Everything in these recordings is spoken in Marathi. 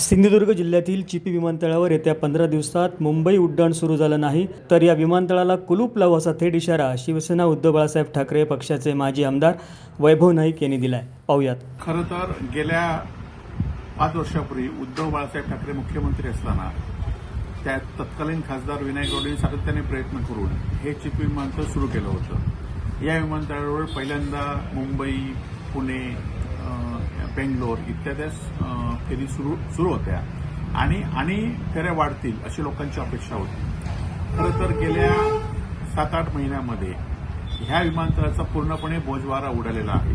सिंधुदुर्ग जिल्ह्यातील चिपी विमानतळावर येत्या पंधरा दिवसात मुंबई उड्डाण सुरू झालं नाही तर या विमानतळाला कुलूप लावू असा थेट इशारा शिवसेना उद्धव बाळासाहेब ठाकरे पक्षाचे माजी आमदार वैभव नाईक यांनी दिलाय. पाहुयात. खरं तर गेल्या पाच वर्षापूर्वी उद्धव बाळासाहेब ठाकरे मुख्यमंत्री असताना त्या तत्कालीन खासदार विनायक गौडे सातत्याने प्रयत्न करून हे चिपी विमानतळ सुरू केलं होतं. या विमानतळावर पहिल्यांदा मुंबई पुणे बेंगलोर इत्यादी फेरी सुरू सुरू होत्या. आणि आणि फेऱ्या वाढतील अशी लोकांची अपेक्षा होती. खरं तर गेल्या सात आठ महिन्यामध्ये ह्या विमानतळाचा पूर्णपणे बोजवारा उडालेला आहे.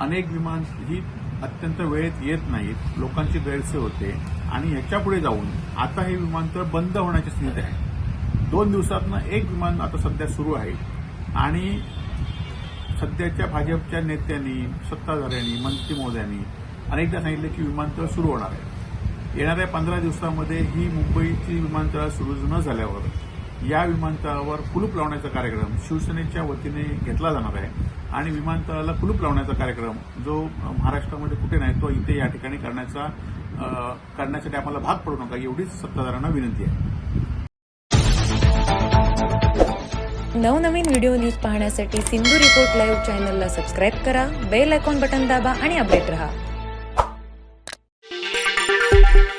अनेक विमान ही अत्यंत वेळेत येत नाहीत लोकांची गैरसोय होते आणि ह्याच्यापुढे जाऊन आता हे विमानतळ बंद होण्याची स्थिती आहे. दोन दिवसातनं एक विमान आता सध्या सुरू आहे आणि सध्याच्या भाजपच्या नेत्यांनी सत्ताधाऱ्यांनी मंत्री महोदयांनी अनेकदा सांगितलं की विमानतळ सुरू होणार आहे. येणाऱ्या पंधरा दिवसामध्ये ही मुंबईची विमानतळ सुरू न झाल्यावर या विमानतळावर कुलूप लावण्याचा कार्यक्रम शिवसेनेच्या वतीने घेतला जाणार आहे. आणि विमानतळाला कुलूप लावण्याचा कार्यक्रम जो महाराष्ट्रामध्ये कुठे नाही तो इथे या ठिकाणी करण्याचा करण्यासाठी आम्हाला भाग पडू नका एवढीच सत्ताधाऱ्यांना विनंती आहे. नवनवीन व्हिडिओ न्यूज पाहण्यासाठी सिंधू रिपोर्ट लाईव्ह चॅनलला सबस्क्राईब करा बेल आयकॉन बटन दाबा आणि अपडेट रहा. thank you.